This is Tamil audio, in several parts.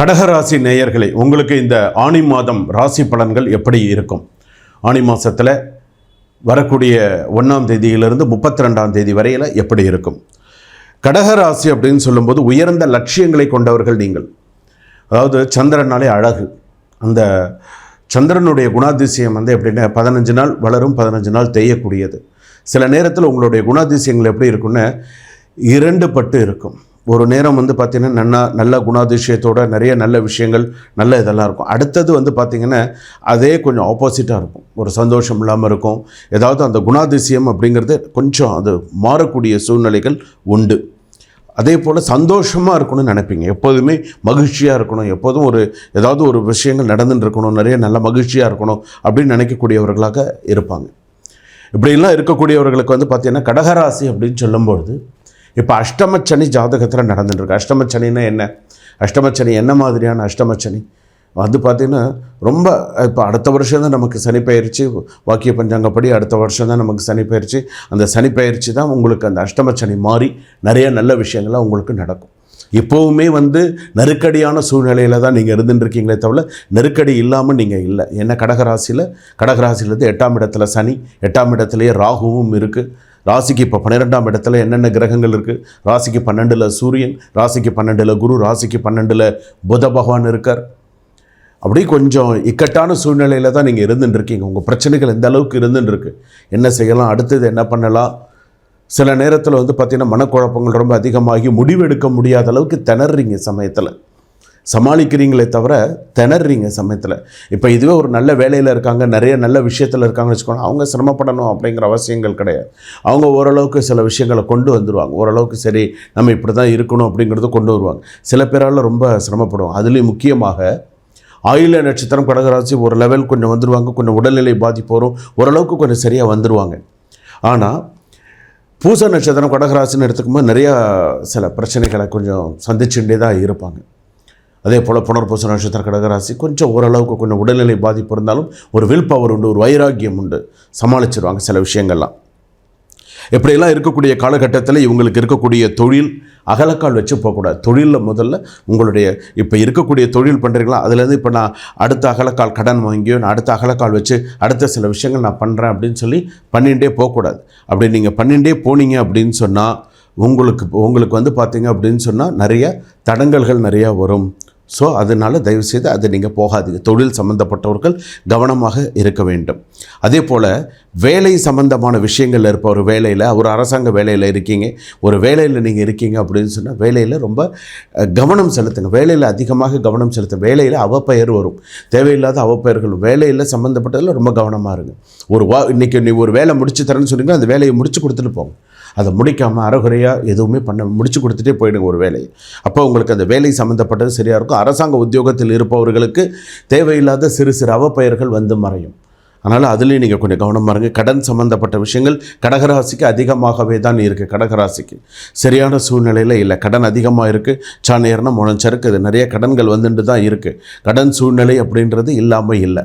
கடகராசி நேயர்களே உங்களுக்கு இந்த ஆணி மாதம் ராசி பலன்கள் எப்படி இருக்கும்? ஆணி மாதத்தில் வரக்கூடிய ஒன்றாம் தேதியிலிருந்து முப்பத்தி ரெண்டாம் தேதி வரையில் எப்படி இருக்கும்? கடகராசி அப்படின்னு சொல்லும்போது உயர்ந்த லட்சியங்களை கொண்டவர்கள் நீங்கள். அதாவது சந்திரனாலே அழகு. அந்த சந்திரனுடைய குணாதிசயம் வந்து எப்படின்னா பதினஞ்சு நாள் வளரும் பதினஞ்சு நாள் தேயக்கூடியது. சில நேரத்தில் உங்களுடைய குணாதிசயங்கள் எப்படி இருக்குன்னா இரண்டு பட்டு இருக்கும். ஒரு நேரம் வந்து பார்த்திங்கன்னா நன்னா நல்ல குணாதிசயத்தோட நிறைய நல்ல விஷயங்கள் நல்ல இதெல்லாம் இருக்கும். அடுத்தது வந்து பார்த்திங்கன்னா அதே கொஞ்சம் ஆப்போசிட்டாக இருக்கும். ஒரு சந்தோஷம் இல்லாமல் இருக்கும். ஏதாவது அந்த குணாதிசயம் அப்படிங்கிறது கொஞ்சம் அது மாறக்கூடிய சூழ்நிலைகள் உண்டு. அதே போல் சந்தோஷமாக இருக்கணும்னு நினைப்பீங்க. எப்போதுமே மகிழ்ச்சியாக இருக்கணும். எப்போதும் ஒரு ஏதாவது ஒரு விஷயங்கள் நடந்துட்டு இருக்கணும். நிறைய நல்ல மகிழ்ச்சியாக இருக்கணும் அப்படின்னு நினைக்கக்கூடியவர்களாக இருப்பாங்க. இப்படிலாம் இருக்கக்கூடியவர்களுக்கு வந்து பார்த்திங்கன்னா கடகராசி அப்படின்னு சொல்லும்பொழுது இப்போ அஷ்டமச்சனி ஜாதகத்தில் நடந்துட்டுருக்கு. அஷ்டமச்சனின்னா என்ன? அஷ்டமச்சனி என்ன மாதிரியான அஷ்டமச்சனி? வந்து பார்த்திங்கன்னா ரொம்ப இப்போ அடுத்த வருஷம் தான் நமக்கு சனி பயிற்சி வாக்கிய பஞ்சாங்கப்படி அடுத்த வருஷம் தான் நமக்கு சனி பயிற்சி அந்த சனி பயிற்சி தான் உங்களுக்கு அந்த அஷ்டமச்சனி மாறி நிறைய நல்ல விஷயங்கள்லாம் உங்களுக்கு நடக்கும். இப்போவுமே வந்து நெருக்கடியான சூழ்நிலையில் தான் நீங்கள் இருந்துட்டுருக்கீங்களே தவிர நெருக்கடி இல்லாமல் நீங்கள் இல்லை. என்ன கடகராசியில்? கடகராசியிலேருந்து எட்டாம் இடத்துல சனி எட்டாம் இடத்துலையே ராகுவும் இருக்குது ராசிக்கு இப்போ பன்னிரெண்டாம் இடத்துல என்னென்ன கிரகங்கள் இருக்குது ராசிக்கு பன்னெண்டில் சூரியன் ராசிக்கு பன்னெண்டில் குரு ராசிக்கு பன்னெண்டில் புத பகவான் இருக்கார். அப்படி கொஞ்சம் இக்கட்டான சூழ்நிலையில் தான் நீங்கள் இருந்துட்டுருக்கீங்க. உங்கள் பிரச்சனைகள் எந்த அளவுக்கு இருந்துட்டுருக்கு? என்ன செய்யலாம்? அடுத்தது என்ன பண்ணலாம்? சில நேரத்தில் வந்து பார்த்திங்கன்னா மனக்குழப்பங்கள் ரொம்ப அதிகமாகி முடிவெடுக்க முடியாத அளவுக்கு திணறீங்க சமயத்தில். சமாளிக்கிறீங்களே தவிர திணறீங்க சமயத்தில். இப்போ இதுவே ஒரு நல்ல வேலையில் இருக்காங்க நிறைய நல்ல விஷயத்தில் இருக்காங்கன்னு வச்சுக்கோங்க அவங்க சிரமப்படணும் அப்படிங்கிற அவசியங்கள் கிடையாது. அவங்க ஓரளவுக்கு சில விஷயங்களை கொண்டு வந்துடுவாங்க ஓரளவுக்கு சரி நம்ம இப்படி தான் இருக்கணும் அப்படிங்கிறத கொண்டு வருவாங்க. சில பேரால் ரொம்ப சிரமப்படுவாங்க. அதுலேயும் முக்கியமாக ஆயுள நட்சத்திரம் கடகராசி ஒரு லெவல் கொஞ்சம் வந்துடுவாங்க கொஞ்சம் உடல்நிலை பாதிப்பு வரும் ஓரளவுக்கு கொஞ்சம் சரியாக வந்துடுவாங்க ஆனால் பூச நட்சத்திரம் கடகராசின்னு எடுத்துக்கும்போது நிறையா சில பிரச்சனைகளை கொஞ்சம் சந்திச்சுட்டே தான் இருப்பாங்க. அதே போல் புனர்பூச நட்சத்திர கடகராசி கொஞ்சம் ஓரளவுக்கு கொஞ்சம் உடல்நிலை பாதிப்பு இருந்தாலும் ஒரு வில் பவர் உண்டு ஒரு வைராக்கியம் உண்டு. சமாளிச்சிருவாங்க சில விஷயங்கள்லாம். எப்படியெல்லாம் இருக்கக்கூடிய காலகட்டத்தில் இவங்களுக்கு இருக்கக்கூடிய தொழில் அகலக்கால் வச்சு போகக்கூடாது. தொழிலில் முதல்ல உங்களுடைய இப்போ இருக்கக்கூடிய தொழில் பண்ணுறீங்களா அதுலேருந்து இப்போ நான் அடுத்த அகலக்கால் கடன் வாங்கியோ நான் அடுத்த அகலக்கால் வச்சு அடுத்த சில விஷயங்கள் நான் பண்ணுறேன் அப்படின்னு சொல்லி பண்ணிகிட்டே போகக்கூடாது. அப்படி நீங்கள் பண்ணிகிட்டே போனீங்க அப்படின்னு சொன்னால் உங்களுக்கு உங்களுக்கு வந்து பார்த்தீங்க அப்படின்னு சொன்னால் நிறைய தடங்கல்கள் நிறையா வரும். ஸோ அதனால் தயவுசெய்து அது நீங்கள் போகாதீங்க. தொழில் சம்மந்தப்பட்டவர்கள் கவனமாக இருக்க வேண்டும். அதே போல் வேலை சம்பந்தமான விஷயங்கள் இருப்பார் ஒரு வேலையில் ஒரு அரசாங்க வேலையில் இருக்கீங்க. ஒரு வேலையில் நீங்கள் இருக்கீங்க அப்படின்னு சொன்னால் வேலையில் ரொம்ப கவனம் செலுத்துங்க. வேலையில் அதிகமாக கவனம் செலுத்த வேலையில் அவப்பெயர் வரும். தேவையில்லாத அவப்பெயர்கள் வேலையில் சம்மந்தப்பட்டதில் ரொம்ப கவனமாக இருங்க. ஒரு வா இன்றைக்கி நீ ஒரு வேலை முடிச்சு தரேன்னு சொன்னீங்கன்னா அந்த வேலையை முடிச்சு கொடுத்துட்டு போங்க. அதை முடிக்காமல் அறகுறையாக எதுவுமே பண்ண முடிச்சு கொடுத்துட்டே போயிடுங்க ஒரு வேலையை. அப்போ உங்களுக்கு அந்த வேலை சம்மந்தப்பட்டது சரியாக இருக்கும். அரசாங்க உத்தியோகத்தில் இருப்பவர்களுக்கு தேவையில்லாத சிறு சிறு அவப்பெயர்கள் வந்து மறையும். அதனால் அதுலேயும் நீங்கள் கொஞ்சம் கவனமாக இருங்க கடன் சம்மந்தப்பட்ட விஷயங்கள் கடகராசிக்கு அதிகமாகவே தான் இருக்குது கடகராசிக்கு சரியான சூழ்நிலையில் இல்லை. கடன் அதிகமாக இருக்குது சாணியர்னா முழஞ்சருக்கு இது நிறைய கடன்கள் வந்துட்டு தான் இருக்குது கடன் சூழ்நிலை அப்படின்றது இல்லாமல் இல்லை.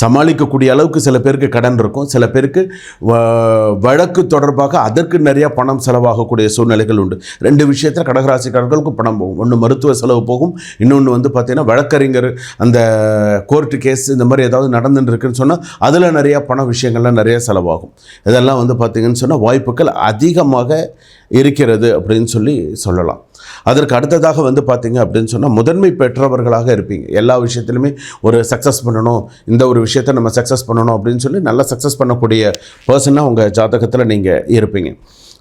சமாளிக்கக்கூடிய அளவுக்கு சில பேருக்கு கடன் இருக்கும். சில பேருக்கு வ- வழக்கு தொடர்பாக அதற்கு நிறையா பணம் செலவாகக்கூடிய சூழ்நிலைகள் உண்டு. ரெண்டு விஷயத்தில் கடகராசிக்காரர்களுக்கு பணம் போகும். ஒன்று மருத்துவ செலவு போகும். இன்னொன்று வந்து பார்த்திங்கன்னா வழக்கறிஞர் அந்த கோர்ட்டு கேஸ் இந்த மாதிரி ஏதாவது நடந்துட்டு இருக்குன்னு சொன்னால் அதில் நிறையா பண விஷயங்கள்லாம் நிறையா செலவாகும். இதெல்லாம் வந்து பார்த்திங்கன்னு சொன்னால் வாய்ப்புகள் அதிகமாக இருக்கிறது அப்படின்னு சொல்லி சொல்லலாம். அதற்கு அடுத்ததாக வந்து பார்த்தீங்க அப்படின்னு சொன்னால் முதன்மை பெற்றவர்களாக இருப்பீங்க. எல்லா விஷயத்திலுமே ஒரு சக்ஸஸ் பண்ணணும் இந்த ஒரு விஷயத்தை நம்ம சக்ஸஸ் பண்ணணும் அப்படின்னு சொல்லி நல்லா சக்ஸஸ் பண்ணக்கூடிய பர்சனாக உங்கள் ஜாதகத்தில் நீங்கள் இருப்பீங்க.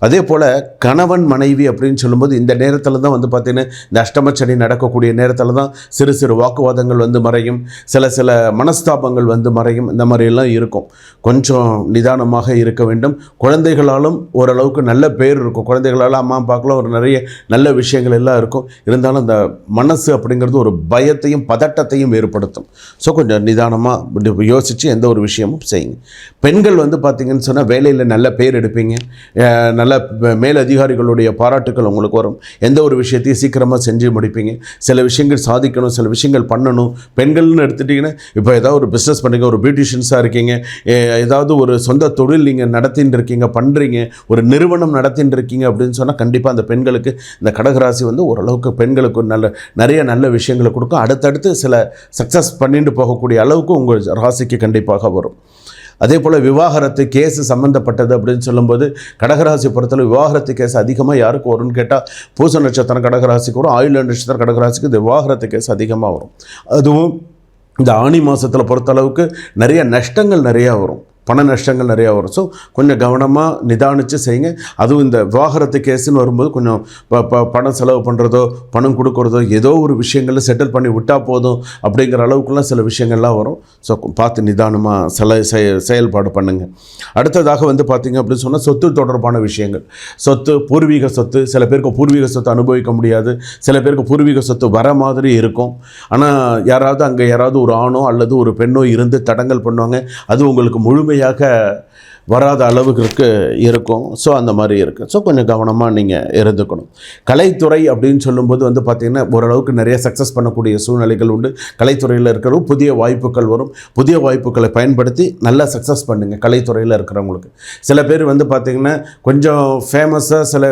அதே போல் கணவன் மனைவி அப்படின்னு சொல்லும்போது இந்த நேரத்தில் தான் வந்து பார்த்திங்கன்னா இந்த அஷ்டமச்சனி நடக்கக்கூடிய நேரத்தில் தான் சிறு சிறு வாக்குவாதங்கள் வந்து மறையும். சில சில மனஸ்தாபங்கள் வந்து மறையும். இந்த மாதிரியெல்லாம் இருக்கும். கொஞ்சம் நிதானமாக இருக்க வேண்டும். குழந்தைகளாலும் ஓரளவுக்கு நல்ல பேர் இருக்கும். குழந்தைகளால் அம்மா பார்க்கலாம் ஒரு நிறைய நல்ல விஷயங்கள் எல்லாம் இருக்கும். இருந்தாலும் அந்த மனசு அப்படிங்கிறது ஒரு பயத்தையும் பதட்டத்தையும் ஏற்படுத்தும். ஸோ கொஞ்சம் நிதானமாக யோசித்து எந்த ஒரு விஷயமும் செய்யுங்க. பெண்கள் வந்து பார்த்திங்கன்னு சொன்னால் வேலையில் நல்ல பேர் எடுப்பீங்க. நல்ல நல்ல மேலதிகாரிகளுடைய பாராட்டுக்கள் உங்களுக்கு வரும். எந்த ஒரு விஷயத்தையும் சீக்கிரமாக செஞ்சு முடிப்பீங்க. சில விஷயங்கள் சாதிக்கணும் சில விஷயங்கள் பண்ணணும். பெண்கள்னு எடுத்துட்டிங்கன்னா இப்போ ஏதாவது ஒரு பிஸ்னஸ் பண்ணுறீங்க ஒரு பியூட்டிஷியன்ஸாக இருக்கீங்க ஏதாவது ஒரு சொந்த தொழில் நீங்கள் நடத்தின்னு இருக்கீங்க பண்ணுறீங்க ஒரு நிறுவனம் நடத்தின்னு இருக்கீங்க அப்படின்னு சொன்னால் கண்டிப்பாக அந்த பெண்களுக்கு இந்த கடகராசி வந்து ஓரளவுக்கு பெண்களுக்கு நல்ல நிறைய நல்ல விஷயங்களை கொடுக்கும். அடுத்தடுத்து சில சக்ஸஸ் பண்ணிட்டு போகக்கூடிய அளவுக்கு உங்கள் ராசிக்கு கண்டிப்பாக வரும். அதே போல் விவாகரத்து கேஸ் சம்மந்தப்பட்டது அப்படின்னு சொல்லும்போது கடகராசி பொறுத்தவரை விவாகரத்து கேஸ் அதிகமாக யாருக்கு வரும்னு கேட்டால் பூச நட்சத்திரம் கடகராசிக்கு வரும் ஆயுள் நட்சத்திரம் கடகராசிக்கு இந்த விவாகரத்து கேஸ் அதிகமாக வரும். அதுவும் இந்த ஆணி மாதத்தில் பொறுத்தளவுக்கு நிறைய நஷ்டங்கள் நிறையா வரும். பண நஷ்டங்கள் நிறையா வரும். ஸோ கொஞ்சம் கவனமாக நிதானித்து செய்யுங்க. அதுவும் இந்த விவாகரத்து கேஸுன்னு வரும்போது கொஞ்சம் ப- ப- பணம் செலவு பண்ணுறதோ பணம் கொடுக்குறதோ ஏதோ ஒரு விஷயங்களில் செட்டில் பண்ணி விட்டால் போதும் அப்படிங்கிற அளவுக்குலாம் சில விஷயங்கள்லாம் வரும். ஸோ பார்த்து நிதானமாக சில செய செயல்பாடு பண்ணுங்கள் அடுத்ததாக வந்து பார்த்திங்க அப்படின்னு சொன்னால் சொத்து தொடர்பான விஷயங்கள். சொத்து பூர்வீக சொத்து சில பேருக்கு பூர்வீக சொத்து அனுபவிக்க முடியாது. சில பேருக்கு பூர்வீக சொத்து வர மாதிரி இருக்கும். ஆனால் யாராவது அங்கே யாராவது ஒரு ஆணோ அல்லது ஒரு பெண்ணோ இருந்து தடங்கல் பண்ணுவாங்க. அது உங்களுக்கு முழுமையாக உடனடியாக வராத அளவுக்கு இருக்கும். ஸோ அந்த மாதிரி இருக்குது ஸோ கொஞ்சம் கவனமாக நீங்கள் இருந்துக்கணும். கலைத்துறை அப்படின்னு சொல்லும்போது வந்து பார்த்திங்கன்னா ஓரளவுக்கு நிறைய சக்ஸஸ் பண்ணக்கூடிய சூழ்நிலைகள் உண்டு. கலைத்துறையில் இருக்கிறவங்க புதிய வாய்ப்புகள் வரும். புதிய வாய்ப்புகளை பயன்படுத்தி நல்லா சக்ஸஸ் பண்ணுங்கள் கலைத்துறையில் இருக்கிறவங்களுக்கு. சில பேர் வந்து பார்த்திங்கன்னா கொஞ்சம் ஃபேமஸாக சில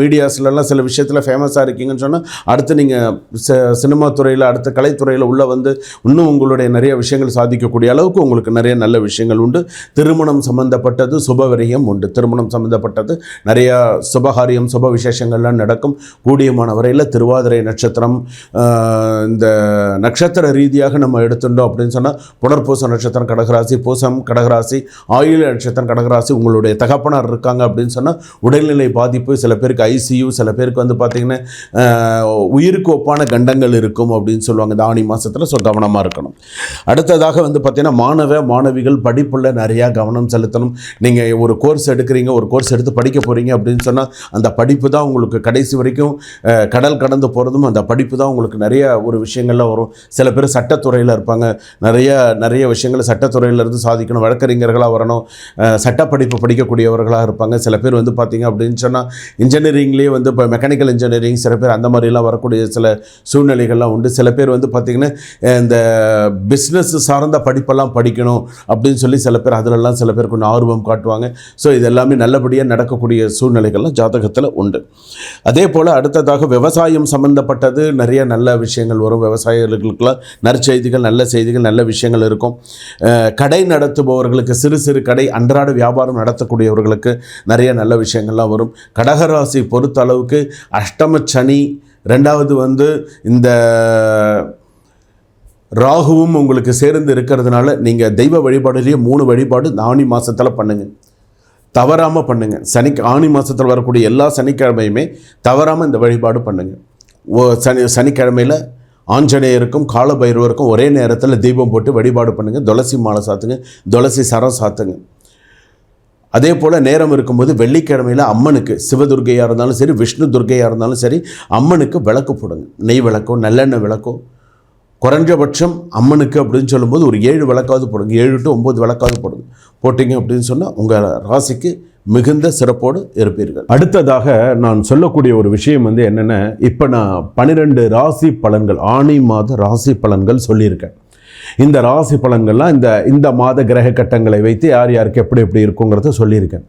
மீடியாஸ்லலாம் சில விஷயத்தில் ஃபேமஸாக இருக்கீங்கன்னு சொன்னால் அடுத்து நீங்கள் சினிமா துறையில் அடுத்த கலைத்துறையில் உள்ளே வந்து இன்னும் உங்களுடைய நிறைய விஷயங்கள் சாதிக்கக்கூடிய அளவுக்கு உங்களுக்கு நிறைய நல்ல விஷயங்கள் உண்டு. திருமணம் சம்மந்தப்பட்ட சம்பந்தப்பட்டது சுபவரியம் உண்டு. திருமணம் சம்பந்தப்பட்டது நிறையா சுபகாரியம் சுப விசேஷங்கள்லாம் நடக்கும். கூடியமான வரையில் திருவாதிரை நட்சத்திரம் இந்த நட்சத்திர ரீதியாக நம்ம எடுத்துட்டோம் அப்படின்னு சொன்னால் புனர்பூச நட்சத்திரம் கடகராசி பூசம் கடகராசி ஆயுள நட்சத்திரம் கடகராசி உங்களுடைய தகப்பனார் இருக்காங்க அப்படின்னு சொன்னால் உடல்நிலை பாதிப்பு சில பேருக்கு ஐசியூ சில பேருக்கு வந்து பார்த்திங்கன்னா உயிருக்கு ஒப்பான கண்டங்கள் இருக்கும் அப்படின்னு சொல்லுவாங்க. இந்த ஆணி மாதத்தில் ஸோ கவனமாக இருக்கணும். அடுத்ததாக வந்து பார்த்திங்கன்னா மாணவ மாணவிகள் படிப்புள்ள நிறையா கவனம் செலுத்தணும். நீங்கள் ஒரு கோர்ஸ் எடுக்கிறீங்க ஒரு கோர்ஸ் எடுத்து படிக்க போகிறீங்க அப்படின்னு சொன்னால் அந்த படிப்பு தான் உங்களுக்கு கடைசி வரைக்கும் கடல் கடந்து போகிறதும் அந்த படிப்பு தான் உங்களுக்கு நிறைய ஒரு விஷயங்கள்லாம் வரும். சில பேர் சட்டத்துறையில் இருப்பாங்க. நிறைய நிறைய விஷயங்கள் சட்டத்துறையிலேருந்து சாதிக்கணும். வழக்கறிஞர்களாக வரணும். சட்ட சட்டப்படிப்பு படிக்கக்கூடியவர்களாக இருப்பாங்க. சில பேர் வந்து பார்த்தீங்க அப்படின்னு சொன்னால் இன்ஜினியரிங்லேயே வந்து இப்போ மெக்கானிக்கல் இன்ஜினியரிங் சில பேர் அந்த மாதிரிலாம் வரக்கூடிய சில சூழ்நிலைகள்லாம் உண்டு. சில பேர் வந்து பார்த்திங்கன்னா இந்த பிஸ்னஸ் சார்ந்த படிப்பெல்லாம் படிக்கணும் அப்படின்னு சொல்லி சில பேர் அதிலெல்லாம் சில பேர் கொஞ்சம் ஆர்வம் காட்டுவாங்க. ஸோ இது எல்லாமே நல்லபடியாக நடக்கக்கூடிய சூழ்நிலைகள்லாம் ஜாதகத்தில் உண்டு. அதே போல் அடுத்ததாக விவசாயம் சம்மந்தப்பட்டது நிறைய நல்ல விஷயங்கள் வரும். விவசாயிகளுக்கெல்லாம் நற்செய்திகள் நல்ல செய்திகள் நல்ல விஷயங்கள் இருக்கும். கடை நடத்துபவர்களுக்கு சிறு சிறு கடை அன்றாட வியாபாரம் நடத்தக்கூடியவர்களுக்கு நிறைய நல்ல விஷயங்கள்லாம் வரும். கடகராசி பொறுத்த அளவுக்கு அஷ்டம சனி ரெண்டாவது வந்து இந்த ராகுவும் உங்களுக்கு சேர்ந்து இருக்கிறதுனால நீங்கள் தெய்வ வழிபாடுலேயே மூணு வழிபாடு ஆணி மாதத்தில் பண்ணுங்கள் தவறாமல் பண்ணுங்கள் சனி ஆணி மாதத்தில் வரக்கூடிய எல்லா சனிக்கிழமையுமே தவறாமல் இந்த வழிபாடு பண்ணுங்கள் ஓ சனி சனிக்கிழமையில் ஆஞ்சநேயருக்கும் காலபைரவருக்கும் ஒரே நேரத்தில் தீபம் போட்டு வழிபாடு பண்ணுங்கள் துளசி மாலை சாத்துங்க துளசி சரம் சாத்துங்க. அதே போல் நேரம் இருக்கும்போது வெள்ளிக்கிழமையில் அம்மனுக்கு சிவதுர்கையாக இருந்தாலும் சரி விஷ்ணு துர்க்கையாக இருந்தாலும் சரி அம்மனுக்கு விளக்கு போடுங்க. நெய் விளக்கோ நல்லெண்ணெய் விளக்கோ குறைஞ்சபட்சம் அம்மனுக்கு அப்படின்னு சொல்லும்போது ஒரு ஏழு விளக்காவது போடுங்க. ஏழு டு ஒம்பது விளக்காவது போடுங்க. போட்டிங்க அப்படின்னு சொன்னால் உங்கள் ராசிக்கு மிகுந்த சிறப்போடு இருப்பீர்கள். அடுத்ததாக நான் சொல்லக்கூடிய ஒரு விஷயம் வந்து என்னென்ன இப்போ நான் பன்னிரெண்டு ராசி பலன்கள் ஆணி மாத ராசி பலன்கள் சொல்லியிருக்கேன். இந்த ராசி பலன்கள்லாம் இந்த இந்த மாத கிரக கட்டங்களை வைத்து யார் யாருக்கு எப்படி எப்படி இருக்குங்கிறத சொல்லியிருக்கேன்.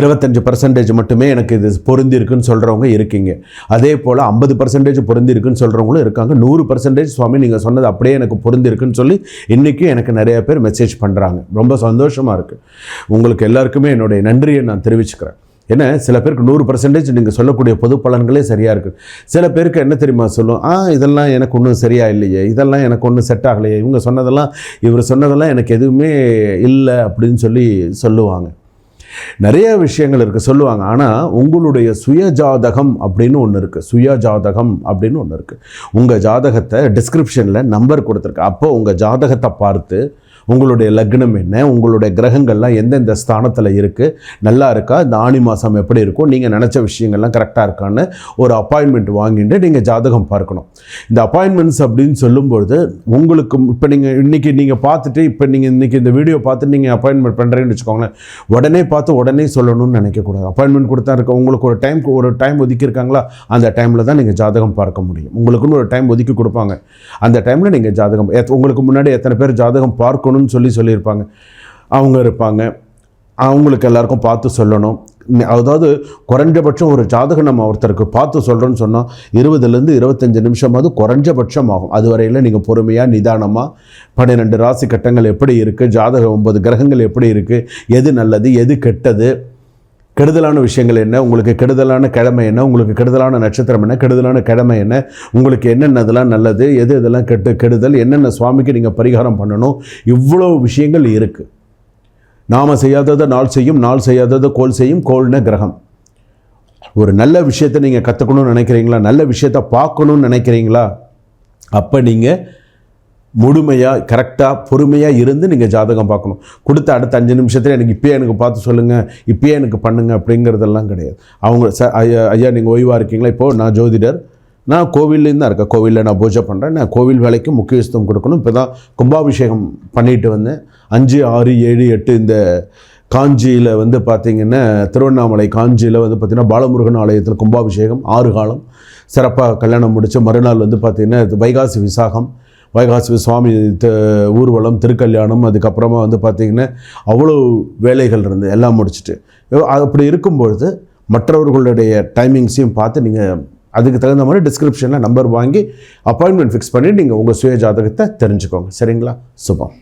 இருபத்தஞ்சு பர்சன்டேஜ் மட்டுமே எனக்கு இது பொருந்திருக்குன்னு சொல்கிறவங்க இருக்கீங்க. அதே போல் ஐம்பது பர்சன்டேஜ் பொருந்திருக்குன்னு சொல்கிறவங்களும் இருக்காங்க. நூறு பர்சன்டேஜ் சுவாமி நீங்கள் சொன்னது அப்படியே எனக்கு பொருந்திருக்குன்னு சொல்லி இன்றைக்கும் எனக்கு நிறைய பேர் மெசேஜ் பண்ணுறாங்க ரொம்ப சந்தோஷமாக இருக்குது உங்களுக்கு எல்லாருக்குமே என்னுடைய நன்றியை நான் தெரிவிச்சுக்கிறேன். ஏன்னா சில பேருக்கு நூறு பர்சன்டேஜ் நீங்கள் சொல்லக்கூடிய பொது பலன்களே சரியாக இருக்குது சில பேருக்கு என்ன தெரியுமா சொல்லும்? ஆ இதெல்லாம் எனக்கு ஒன்றும் சரியாக இல்லையே. இதெல்லாம் எனக்கு ஒன்றும் செட் ஆகலையே. இவங்க சொன்னதெல்லாம் இவர் சொன்னதெல்லாம் எனக்கு எதுவுமே இல்லை அப்படின்னு சொல்லி சொல்லுவாங்க. நிறைய விஷயங்கள் இருக்குது சொல்லுவாங்க. ஆனால் உங்களுடைய சுய ஜாதகம் அப்படின்னு ஒன்று இருக்குது சுய ஜாதகம் அப்படின்னு ஒன்று இருக்குது உங்கள் ஜாதகத்தை டிஸ்கிரிப்ஷனில் நம்பர் கொடுத்துருக்கு. அப்போ உங்கள் ஜாதகத்தை பார்த்து உங்களுடைய லக்னம் என்ன? உங்களுடைய கிரகங்கள்லாம் எந்தெந்த ஸ்தானத்தில் இருக்குது நல்லா இருக்கா? இந்த ஆணி மாதம் எப்படி இருக்கும்? நீங்கள் நினச்ச விஷயங்கள்லாம் கரெக்டாக இருக்கான்னு ஒரு அப்பாயின்மெண்ட் வாங்கிட்டு நீங்கள் ஜாதகம் பார்க்கணும். இந்த அப்பாயின்மெண்ட்ஸ் அப்படின்னு சொல்லும்பொழுது உங்களுக்கு இப்போ நீங்கள் இன்றைக்கி நீங்கள் பார்த்துட்டு இப்போ நீங்கள் இன்றைக்கி இந்த வீடியோ பார்த்துட்டு நீங்கள் அப்பாயின்மெண்ட் பண்ணுறீங்கன்னு வச்சுக்கோங்களேன். உடனே பார்த்து உடனே சொல்லணும்னு நினைக்கக்கூடாது. அப்பாயின்மெண்ட் கொடுத்தா இருக்க உங்களுக்கு ஒரு டைம் ஒரு டைம் ஒதுக்கியிருக்காங்களா? அந்த டைமில் தான் நீங்கள் ஜாதகம் பார்க்க முடியும். உங்களுக்குன்னு ஒரு டைம் ஒதுக்கி கொடுப்பாங்க. அந்த டைமில் நீங்கள் ஜாதகம் எத்- உங்களுக்கு முன்னாடி எத்தனை பேர் ஜாதகம் பார்க்கணும்? பார்க்கணும்னு சொல்லி சொல்லியிருப்பாங்க. அவங்க இருப்பாங்க. அவங்களுக்கு எல்லாருக்கும் பார்த்து சொல்லணும். அதாவது குறைஞ்சபட்சம் ஒரு ஜாதகம் நம்ம ஒருத்தருக்கு பார்த்து சொல்கிறோன்னு சொன்னால் இருபதுலேருந்து இருபத்தஞ்சு நிமிஷமாவது குறைஞ்சபட்சம் ஆகும். அது வரையில் நீங்கள் பொறுமையாக நிதானமாக பன்னிரெண்டு ராசி கட்டங்கள் எப்படி இருக்குது ஜாதகம் ஒன்பது கிரகங்கள் எப்படி இருக்குது எது நல்லது எது கெட்டது கெடுதலான விஷயங்கள் என்ன? உங்களுக்கு கெடுதலான கிழமை என்ன? உங்களுக்கு கெடுதலான நட்சத்திரம் என்ன? கெடுதலான கிழமை என்ன? உங்களுக்கு என்னென்னதெல்லாம் நல்லது? எது இதெல்லாம் கெட்டு கெடுதல்? என்னென்ன சுவாமிக்கு நீங்கள் பரிகாரம் பண்ணணும்? இவ்வளோ விஷயங்கள் இருக்குது நாம் செய்யாததை நாள் செய்யும் நாள் செய்யாததை கோல் செய்யும் கோல்ன கிரகம். ஒரு நல்ல விஷயத்தை நீங்கள் கற்றுக்கணும்னு நினைக்கிறீங்களா? நல்ல விஷயத்தை பார்க்கணும்னு நினைக்கிறீங்களா? அப்போ நீங்கள் முழுமையாக கரெக்டாக பொறுமையாக இருந்து நீங்கள் ஜாதகம் பார்க்கணும். கொடுத்த அடுத்த அஞ்சு நிமிஷத்தில் எனக்கு இப்பயே எனக்கு பார்த்து சொல்லுங்கள் இப்பயே எனக்கு பண்ணுங்கள் அப்படிங்கிறதெல்லாம் கிடையாது. அவங்க ச ஐயா ஐயா நீங்கள் ஓய்வாக இருக்கீங்களா? இப்போது நான் ஜோதிடர். நான் கோவில்லேருந்து தான் இருக்கேன். கோவிலில் நான் பூஜை பண்ணுறேன் நான் கோவில் வேலைக்கு முக்கியத்துவம் கொடுக்கணும். இப்போ தான் கும்பாபிஷேகம் பண்ணிட்டு வந்தேன். அஞ்சு ஆறு ஏழு எட்டு இந்த காஞ்சியில் வந்து பார்த்திங்கன்னா திருவண்ணாமலை காஞ்சியில் வந்து பார்த்திங்கன்னா பாலமுருகன் ஆலயத்தில் கும்பாபிஷேகம் ஆறு காலம். சிறப்பாக கல்யாணம் முடித்து மறுநாள் வந்து பார்த்திங்கன்னா இது வைகாசி விசாகம். வைகாசி சுவாமி ஊர்வலம் திருக்கல்யாணம் அதுக்கப்புறமா வந்து பார்த்திங்கன்னா அவ்வளோ வேலைகள் இருந்து எல்லாம் முடிச்சுட்டு. அப்படி இருக்கும்பொழுது மற்றவர்களுடைய டைமிங்ஸையும் பார்த்து நீங்கள் அதுக்கு தகுந்த மாதிரி டிஸ்கிரிப்ஷனில் நம்பர் வாங்கி அப்பாயின்மெண்ட் ஃபிக்ஸ் பண்ணி நீங்கள் உங்கள் சுய ஜாதகத்தை தெரிஞ்சுக்கோங்க. சரிங்களா? சுபம்.